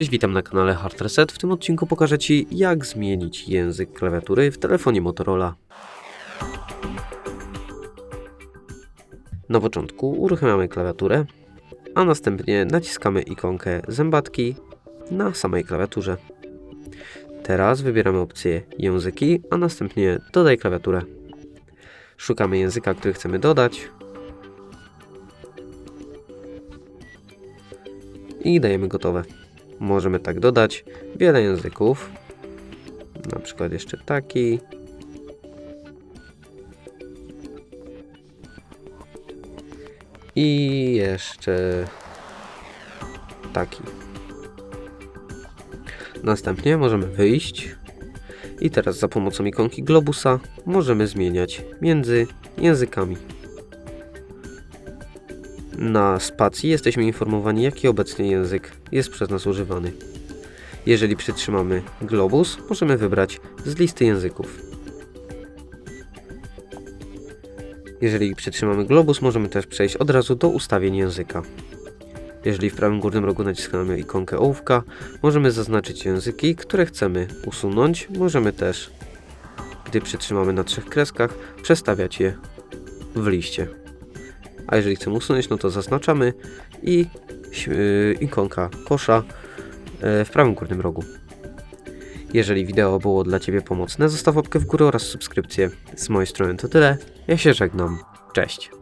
Cześć, witam na kanale Hard Reset. W tym odcinku pokażę Ci, jak zmienić język klawiatury w telefonie Motorola. Na początku uruchamiamy klawiaturę, a następnie naciskamy ikonkę zębatki na samej klawiaturze. Teraz wybieramy opcję języki, a następnie dodaj klawiaturę. Szukamy języka, który chcemy dodać i dajemy gotowe. Możemy tak dodać wiele języków. Na przykład jeszcze taki. I jeszcze taki. Następnie możemy wyjść. I teraz za pomocą ikonki globusa możemy zmieniać między językami. Na spacji jesteśmy informowani, jaki obecnie język jest przez nas używany. Jeżeli przytrzymamy globus, możemy wybrać z listy języków. Jeżeli przytrzymamy globus, możemy też przejść od razu do ustawień języka. Jeżeli w prawym górnym rogu naciskamy ikonkę ołówka, możemy zaznaczyć języki, które chcemy usunąć. Możemy też, gdy przytrzymamy na trzech kreskach, przestawiać je w liście. A jeżeli chcemy usunąć, no to zaznaczamy i yy, ikonka kosza yy, w prawym górnym rogu. Jeżeli wideo było dla Ciebie pomocne, zostaw łapkę w górę oraz subskrypcję. Z mojej strony to tyle. Ja się żegnam. Cześć.